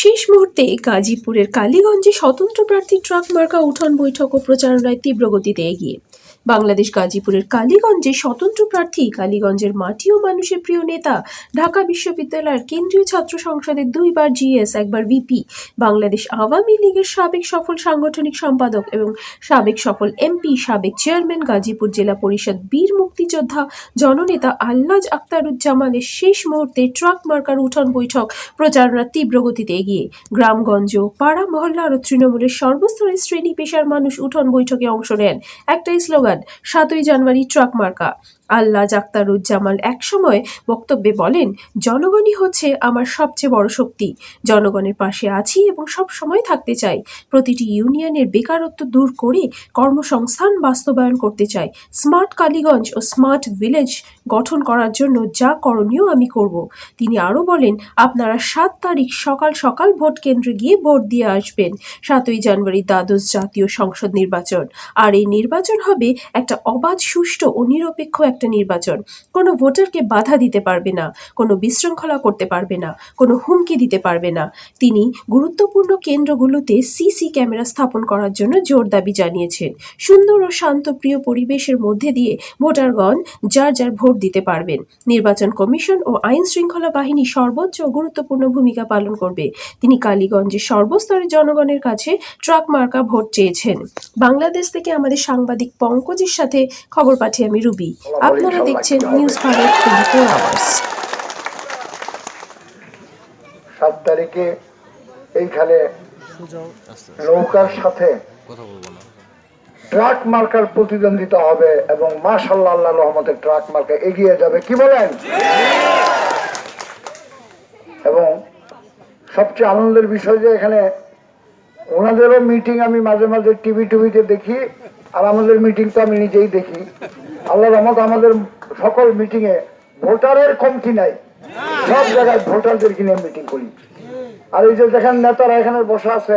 শেষ মুহূর্তে গাজীপুরের কালীগঞ্জে স্বতন্ত্র প্রার্থী ট্রাক মার্কা উঠান বৈঠক ও প্রচারণায় তীব্র গতিতে এগিয়ে। বাংলাদেশ গাজীপুরের কালীগঞ্জে স্বতন্ত্র প্রার্থী, কালীগঞ্জের মাটি ও মানুষের প্রিয় নেতা, ঢাকা বিশ্ববিদ্যালয়ের কেন্দ্রীয় ছাত্র সংসদের দুইবার জিএস, একবার ভিপি, বাংলাদেশ আওয়ামী লীগের সাবেক সফল সাংগঠনিক সম্পাদক এবং সাবেক সফল এমপি, সাবেক চেয়ারম্যান গাজীপুর জেলা পরিষদ বীর মুক্তিযোদ্ধা, জননেতা আল্লাজ আক্তারুজ্জামানের শেষ মুহূর্তে ট্রাক মার্কার উঠান বৈঠক প্রচারণা তীব্র গতিতে এগিয়ে। গ্রামগঞ্জ পাড়া মহল্লা ও তৃণমূলের সর্বস্তরের শ্রেণি পেশার মানুষ উঠান বৈঠকে অংশ নেন। একটাই স্লোগান সাতই জানুয়ারি ট্রাক মার্কা আল্লাহ জাক্তারুজ্জামান একসময় বক্তব্যে বলেন, জনগণই হচ্ছে আমার সবচেয়ে বড় শক্তি। জনগণের পাশে আছি এবং সব সময় থাকতে চাই। প্রতিটি ইউনিয়নের বেকারত্ব দূর করে কর্মসংস্থান বাস্তবায়ন করতে চাই। স্মার্ট কালীগঞ্জ ও স্মার্ট ভিলেজ গঠন করার জন্য যা করণীয় আমি করব। তিনি আরও বলেন, আপনারা সাত তারিখ সকাল সকাল ভোট কেন্দ্রে গিয়ে ভোট দিয়ে আসবেন। সাতই জানুয়ারি দ্বাদশ জাতীয় সংসদ নির্বাচন। আর এই নির্বাচন হবে একটা অবাধ, সুষ্ঠু ও নিরপেক্ষ একটা নির্বাচন। কোনো ভোটারকে বাধা দিতে পারবে না, কোনো বিশৃঙ্খলা করতে পারবে না, কোনো হুমকি দিতে পারবে না। তিনি গুরুত্বপূর্ণ কেন্দ্রগুলোতে সিসি ক্যামেরা স্থাপন করার জন্য জোর দাবি জানিয়েছেন। সুন্দর ও শান্তপ্রিয় পরিবেশের মধ্যে দিয়ে ভোটারগণ যার যার ভোট দিতে পারবেন। নির্বাচন কমিশন ও আইন শৃঙ্খলা বাহিনী সর্বোচ্চ গুরুত্বপূর্ণ ভূমিকা পালন করবে। তিনি কালীগঞ্জের সর্বস্তরের জনগণের কাছে ট্রাক মার্কা ভোট চেয়েছেন। বাংলাদেশ থেকে আমাদের সাংবাদিক পঙ্কজের সাথে খবর পাঠিয়ে আমি রুবি। আপনারা দেখছেন News Bharat twenty four hours সাত তারিখে এইখানে নৌকার সাথে ট্রাক মার্কার প্রতিদ্বন্দ্বিতা হবে এবং মাশাল্লাহ আল্লাহ রহমতের ট্রাক মার্কা এগিয়ে যাবে। কি বলেন? এবং সবচেয়ে আনন্দের বিষয় যে এখানে ওনাদেরও মিটিং আমি মাঝে মাঝে টিভি টিভিতে দেখি আর আমাদের মিটিং তো আমি নিজেই দেখি। আল্লাহ রহমত আমাদের সকল মিটিংয়ে ভোটারের কমতি নাই। সব জায়গায় ভোটারদেরকে নিয়ে মিটিং করি। আর এই যে দেখেন নেতারা এখানে বসে আছে,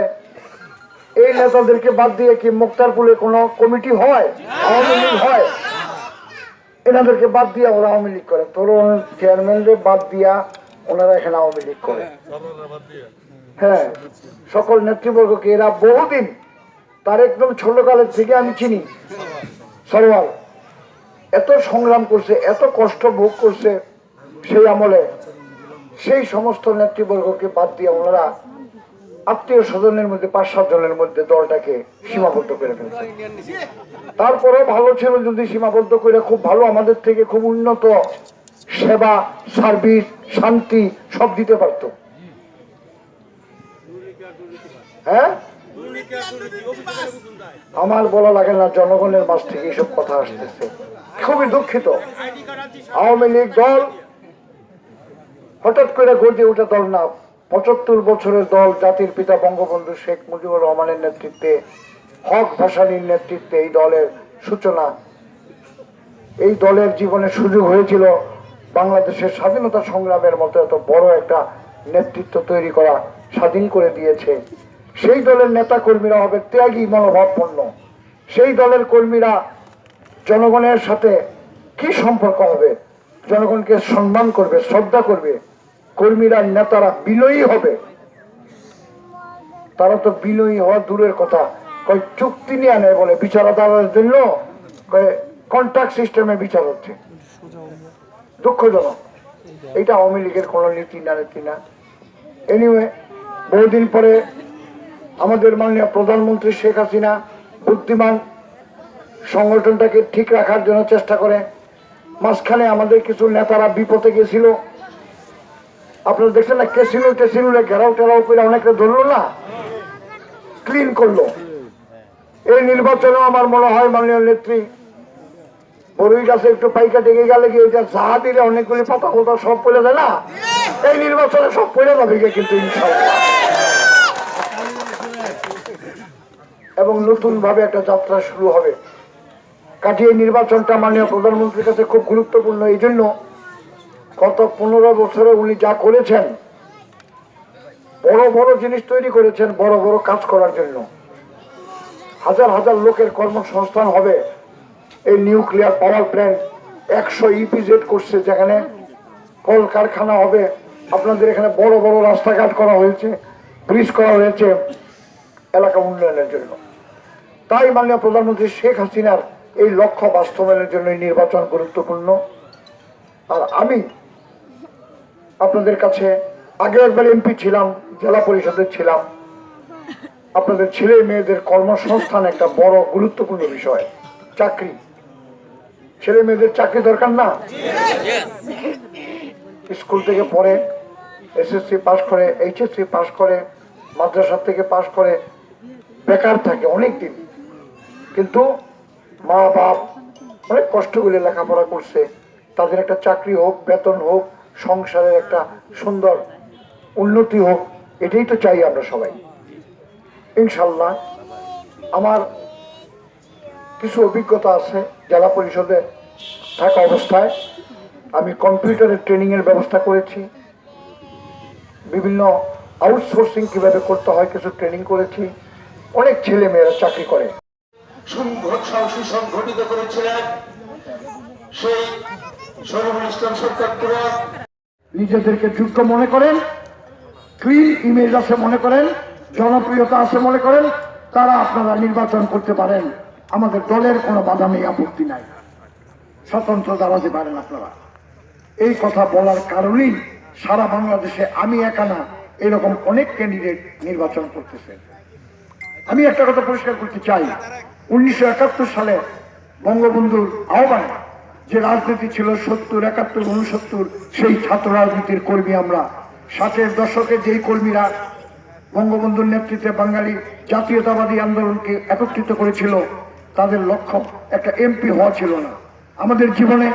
এই নেতাদেরকে বাদ দিয়ে কি মুক্তারপুরে কোনো কমিটি হয়? আওয়ামী লীগ হয়? এনাদেরকে বাদ দিয়ে ওরা আওয়ামী লীগ করে। তরুণ চেয়ারম্যানদের বাদ দিয়া ওনারা এখানে আওয়ামী লীগ করে। হ্যাঁ সকল নেতৃবর্গকে এরা বহুদিন, তার একদম ছোটকালের থেকে আমি চিনি। সরওয়াল। এত সংগ্রাম করছে, এত কষ্ট ভোগ করছে সেই আমলে। সেই সমস্ত নেতৃবর্গকে বাদ দিয়ে ওনারা আত্মীয় স্বজনের মধ্যে, পাঁচ সাত জনের মধ্যে দলটাকে সীমাবদ্ধ করে ফেলছে। তারপরে ভালো ছিল যদি সীমাবদ্ধ করে খুব ভালো আমাদের থেকে খুব উন্নত সেবা, সার্ভিস, শান্তি সব দিতে পারতো। হ্যাঁ? আমার বলা লাগে না, জনগণের মাঝ থেকে এইসব কথা আসতেছে। খুবই দুঃখিত। আওয়ামী লীগ দল হঠাৎ করে গর্জে ওঠা দল না পঁচাত্তর বছরের দল জাতির পিতা বঙ্গবন্ধু শেখ মুজিবুর রহমানের নেতৃত্বে, হক ভাসানির নেতৃত্বে এই দলের সূচনা। এই দলের জীবনে সুযোগ হয়েছিল বাংলাদেশের স্বাধীনতা সংগ্রামের মতো এত বড় একটা নেতৃত্ব তৈরি করা, স্বাধীন করে দিয়েছে। সেই দলের নেতা কর্মীরা হবে ত্যাগী মনোভাবপন্ন সেই দলের কর্মীরা জনগণের সাথে কি সম্পর্ক হবে? জনগণকে সম্মান করবে, শ্রদ্ধা করবে, কর্মীরা, নেতারা বিনয়ী হবে। তারা তো বিনয়ী হওয়া দূরের কথা। কয়, চুক্তি নিয়ে নেয় বলে বিচার আদালতের জন্য কন্ট্রাক্ট সিস্টেমে বিচার হচ্ছে। দুঃখজনক। এটা আওয়ামী লীগের কোনো নীতি না নীতি না। এনিওয়ে বহুদিন পরে আমাদের মাননীয় প্রধানমন্ত্রী শেখ হাসিনা বুদ্ধিমান সংগঠনটাকে ঠিক রাখার জন্য চেষ্টা করে। মাঝখানে আমাদের কিছু নেতারা বিপদে গেছিল। আপনারা দেখছেন না কেসিনো টেসিনো ঘেরাও টেরাও করে অনেকটা ধরলো না? ক্লিন করল। এই নির্বাচনে আমার মনে হয় মাননীয় নেত্রী বরুই গাছে একটু পাইকা ডেকে গেলে কি এটা যাহা দিলে অনেকগুলি পাতা পাতা সব পড়ে যায় না? এই নির্বাচনে সব পড়ে যাবে কিন্তু এবং নতুন ভাবে একটা যাত্রা শুরু হবে। এই নির্বাচনটা মাননীয় প্রধানমন্ত্রীর কাছে খুব গুরুত্বপূর্ণ। এই জন্য গত পনেরো বছরে উনি যা করেছেন, বড় বড় জিনিস তৈরি করেছেন, বড় বড় কাজ করার জন্য। হাজার হাজার লোকের কর্মসংস্থান হবে। এই নিউক্লিয়ার পাওয়ার প্ল্যান্ট একশো ইপিজেড করছে যেখানে কল কারখানা হবে। আপনাদের এখানে বড় বড় রাস্তাঘাট করা হয়েছে, ব্রিজ করা হয়েছে এলাকা উন্নয়নের জন্য। তাই মাননীয় প্রধানমন্ত্রী শেখ হাসিনার এই লক্ষ্য বাস্তবায়নের জন্য নির্বাচন গুরুত্বপূর্ণ। আর আমি আপনাদের কাছে, আগে একবার এমপি ছিলাম, জেলা পরিষদের ছিলাম। আপনাদের ছেলে মেয়েদের কর্মসংস্থান একটা বড় গুরুত্বপূর্ণ বিষয়, চাকরি। ছেলে মেয়েদের চাকরি দরকার না? স্কুল থেকে পড়ে এসএসসি পাস করে এইচএসসি পাস করে মাদ্রাসা থেকে পাস করে, বেকার থাকে অনেক দিন কিন্তু মা বাপ অনেক কষ্ট করে লেখাপড়া করছে। তাদের একটা চাকরি হোক, বেতন হোক, সংসারের একটা সুন্দর উন্নতি হোক, এটাই তো চাই আমরা সবাই। ইনশাল্লাহ আমার কিছু অভিজ্ঞতা আছে জেলা পরিষদে থাকা অবস্থায়। আমি কম্পিউটারের ট্রেনিং এর ব্যবস্থা করেছি। বিভিন্ন আউটসোর্সিং কীভাবে করতে হয়, কিছু ট্রেনিং করেছি। অনেক ছেলে মেয়েরা চাকরি করে। সুসংগঠিত করেছিলেন সেই শরীফুল ইসলাম সরকার নিজেদেরকে যোগ্য মনে করেন ক্লিন ইমেজ আছে মনে করেন, জনপ্রিয়তা আছে মনে করেন, তারা আপনারা নির্বাচন করতে পারেন। আমাদের দলের কোনো বাধা নেই, আপত্তি নাই। স্বতন্ত্র দাঁড়াতে পারেন আপনারা। এই কথা বলার কারণেই সারা বাংলাদেশে আমি একা না, এরকম অনেক ক্যান্ডিডেট নির্বাচন করতেছে আমি একটা কথা পরিষ্কার করতে চাই। উনিশশো একাত্তর সালে বঙ্গবন্ধুর আহ্বানে যে রাজনীতি ছিল সত্তর, একাত্তর, উনসত্তর, সেই ছাত্র রাজনীতির কর্মী আমরা। ষাটের দশকে যেই কর্মীরা বঙ্গবন্ধুর নেতৃত্বে বাঙালি জাতীয়তাবাদী আন্দোলনকে একত্রিত করেছিল, তাদের লক্ষ্য একটা এমপি হওয়া ছিল না। আমাদের জীবনে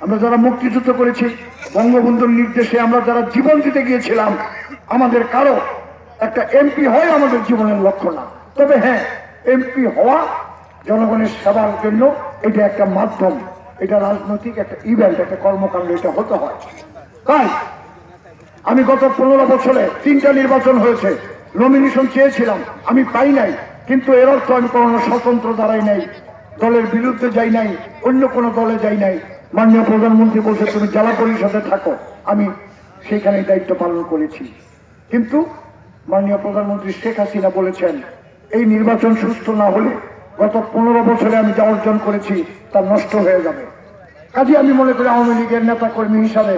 আমরা যারা মুক্তিযুদ্ধ করেছি, বঙ্গবন্ধুর নির্দেশে আমরা যারা জীবন দিতে গিয়েছিলাম, আমাদের কারও একটা এমপি হয় আমাদের জীবনের লক্ষ্য না। তবে হ্যাঁ এমপি হওয়া জনগণের সেবার জন্য এটা একটা মাধ্যম, এটা রাজনৈতিক একটা ইভেন্ট একটা কর্মকাণ্ড, এটা হতে হয়। তাই আমি গত পনেরো বছরে তিনটা নির্বাচন হয়েছে নমিনেশন চেয়েছিলাম, আমি পাই নাই, কিন্তু এর অর্থ আমি কোনো স্বতন্ত্র দাঁড়াই নাই, দলের বিরুদ্ধে যাই নাই, অন্য কোনো দলে যাই নাই। মাননীয় প্রধানমন্ত্রী বলছে, তুমি জেলা পরিষদে থাকো। আমি সেখানে দায়িত্ব পালন করেছি। কিন্তু মাননীয় প্রধানমন্ত্রী শেখ হাসিনা বলেছেন, এই নির্বাচন সুস্থ না হলে গত পনেরো বছরে আমি যা অর্জন করেছি তা নষ্ট হয়ে যাবে। কাজে আমি মনে করি আওয়ামী লীগের নেতা কর্মী হিসাবে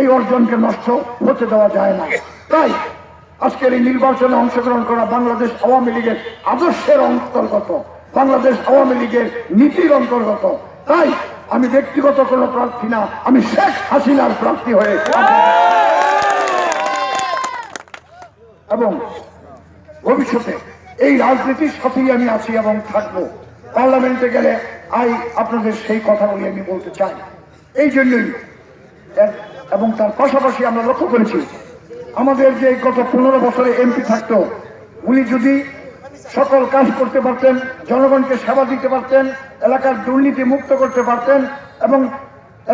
এই অর্জনকে নষ্ট হতে দেওয়া যায় না। তাই আজকের এই নির্বাচনে অংশগ্রহণ করা বাংলাদেশ আওয়ামী লীগের আদর্শের অন্তর্গত, বাংলাদেশ আওয়ামী লীগের নীতির অন্তর্গত। তাই আমি ব্যক্তিগত কোনো প্রার্থী না, আমি শেখ হাসিনার প্রার্থী হয়ে এবং ভবিষ্যতে এই রাজনীতির সাথেই আমি আছি এবং থাকব। পার্লামেন্টে গেলে আই আপনাদের সেই কথাগুলি আমি বলতে চাই। এই জন্যই এবং তার পাশাপাশি আমরা লক্ষ্য করেছি, আমাদের যে গত পনেরো বছরে এমপি থাকতো, উনি যদি সকল কাজ করতে পারতেন, জনগণকে সেবা দিতে পারতেন, এলাকার দুর্নীতি মুক্ত করতে পারতেন এবং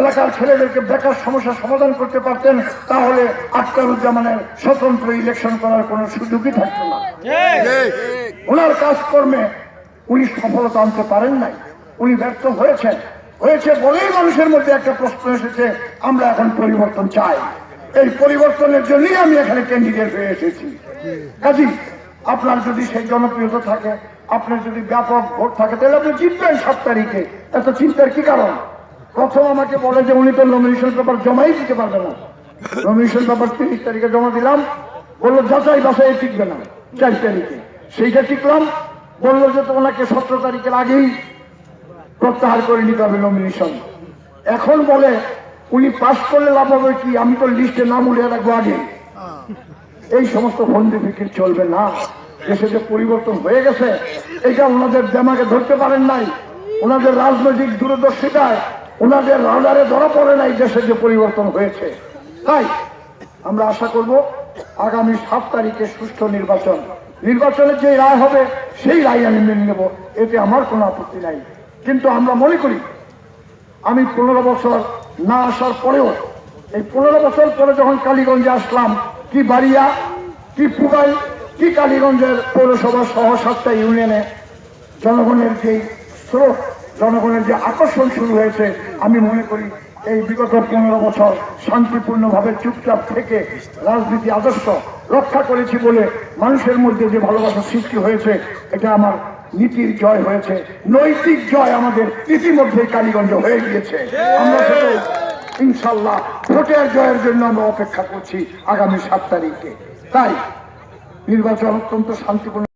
এলাকার ছেলেদেরকে বেকার সমস্যার সমাধান করতে পারতেন, তাহলে আক্তারুজ্জামানের স্বতন্ত্র ইলেকশন করার কোনো সুযোগই থাকতো না। ওনার কাজকর্মে উনি সফলতা আনতে পারেন নাই। উনি ব্যর্থ হয়েছেন। হয়েছে বলেই মানুষের মধ্যে একটা প্রশ্ন এসেছে, আমরা এখন পরিবর্তন চাই। এই পরিবর্তনের জন্যই আমি এখানে ক্যান্ডিডেট হয়ে এসেছি। কাজী, আপনার যদি সেই জনপ্রিয়তা থাকে, আপনার যদি ব্যাপক ভোট থাকে, তাহলে আপনি জিতবেন সাত তারিখে। এত চিন্তার কি কারণ? প্রথম আমাকে বলে যে উনি তো নমিনেশন পেপার জমাই দিতে পারবে না। নমিনেশন পেপার তিরিশ তারিখে জমা দিলাম। বলল, যাচাই বাসায় টিকবে না। চার তারিখে। সেইটা টিকলাম। বলল যে তো ওনাকে সতেরো তারিখের আগেই প্রত্যাহার করে নিতে হবে নমিনেশন এখন বলে, উনি পাস করলে লাভ হবে কি? আমি তো লিস্টে নাম উড়িয়ে রাখব আগে। এই সমস্ত ফন্দি ফিকির চলবে না। দেশে যে পরিবর্তন হয়ে গেছে, এটা ওনাদের দেমাকে ধরতে পারেন নাই। ওনাদের রাজনৈতিক দূরদর্শিতায় ওনাদের রাডারে ধরা পড়ে নাই দেশে যে পরিবর্তন হয়েছে। তাই আমরা আশা করব আগামী সাত তারিখে সুষ্ঠু নির্বাচন। নির্বাচনের যে রায় হবে, সেই রায় আমি মেনে নেব। এতে আমার কোনো আপত্তি নাই। কিন্তু আমরা মনে করি, আমি পনেরো বছর না আসার পরেও, এই পনেরো বছর পরে যখন কালীগঞ্জে আসলাম, কি বাড়িয়া, কি পুবাই, কি কালীগঞ্জের পৌরসভা সহ সাতটা ইউনিয়নে জনগণের যে স্রোত জনগণের যে আকর্ষণ শুরু হয়েছে, আমি মনে করি এই বিগত পনেরো বছর শান্তিপূর্ণভাবে চুপচাপ থেকে রাজনীতি আদর্শ রক্ষা করেছি বলে মানুষের মধ্যে যে ভালোবাসা সৃষ্টি হয়েছে, এটা আমার নীতির জয় হয়েছে, নৈতিক জয় আমাদের ইতিমধ্যে কালীগঞ্জ হয়ে গিয়েছে। আমরা ইনশাল্লাহ ভোটের জয়ের জন্য আমরা অপেক্ষা করছি আগামী সাত তারিখে। তাই নির্বাচন অত্যন্ত শান্তিপূর্ণ